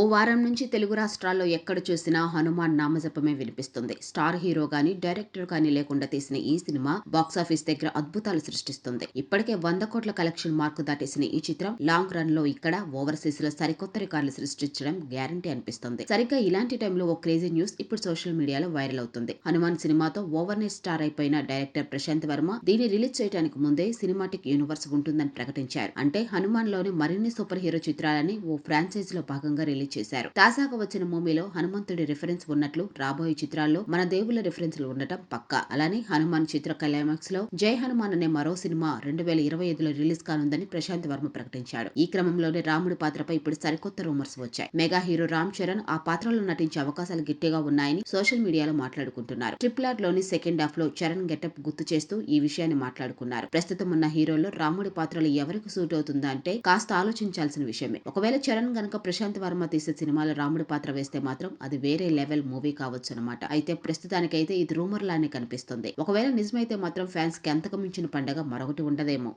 ఓ వారం నుంచి తెలుగు రాష్ట్రాల్లో ఎక్కడ చూసినా హనుమాన్ నామజపమే వినిపిస్తుంది. స్టార్ హీరో గాని డైరెక్టర్ గాని లేకుండా తీసిన ఈ సినిమా బాక్సాఫీస్ దగ్గర అద్భుతాలు సృష్టిస్తుంది. ఇప్పటికే వంద కోట్ల కలెక్షన్ మార్కు దాటేసిన ఈ చిత్రం లాంగ్ రన్లో ఇక్కడ ఓవర్సీస్లో సరికొత్త రికార్డులు సృష్టించడం గ్యారంటీ అనిపిస్తుంది. సరిగ్గా ఇలాంటి టైంలో ఓ క్రేజీ న్యూస్ ఇప్పుడు సోషల్ మీడియాలో వైరల్ అవుతుంది. హనుమాన్ సినిమాతో ఓవర్ నైట్ స్టార్ అయిపోయిన డైరెక్టర్ ప్రశాంత్ వర్మ దీన్ని రిలీజ్ చేయడానికి ముందే సినిమాటిక్ యూనివర్స్ ఉంటుందని ప్రకటించారు. అంటే హనుమాన్లోని మరిన్ని సూపర్ హీరో చిత్రాలని ఓ ఫ్రాంచైజ్లో భాగంగా రిలీజ్ చేశారు తాజాగా వచ్చిన మూవీలో హనుమంతుడి రిఫరెన్స్ ఉన్నట్లు రాబోయే చిత్రాల్లో మన దేవుల రిఫరెన్స్లు ఉండటం పక్కా. అలానే హనుమాన్ చిత్ర క్లైమాక్స్లో జై హనుమాన్ అనే మరో సినిమా రెండు వేల ఇరవై ఐదులో రిలీజ్ కానుందని ప్రశాంత్ వర్మ ప్రకటించాడు. ఈ క్రమంలోనే రాముడి పాత్రపై ఇప్పుడు సరికొత్త రూమర్స్ వచ్చాయి. మెగా హీరో రామ్ చరణ్ ఆ పాత్రలో నటించే అవకాశాలు గట్టిగా ఉన్నాయని సోషల్ మీడియాలో మాట్లాడుకుంటున్నారు. ట్రిపుల్ ఆర్లోని సెకండ్ హాఫ్లో చరణ్ గెటప్ గుర్తు చేస్తూ ఈ విషయాన్ని మాట్లాడుకున్నారు. ప్రస్తుతం ఉన్న హీరోల్లో రాముడి పాత్రలు ఎవరికి సూట్ అవుతుందా అంటే కాస్త ఆలోచించాల్సిన విషయమే. ఒకవేళ చరణ్ గనక ప్రశాంత్ వర్మ తీసే సినిమాలో రాముడి పాత్ర వేస్తే మాత్రం అది వేరే లెవెల్ మూవీ కావచ్చు అనమాట అయితే ప్రస్తుతానికైతే ఇది రూమర్ లానే కనిపిస్తుంది. ఒకవేళ నిజమైతే మాత్రం ఫ్యాన్స్కి అంతకు మించిన పండగ మరొకటి ఉండదేమో.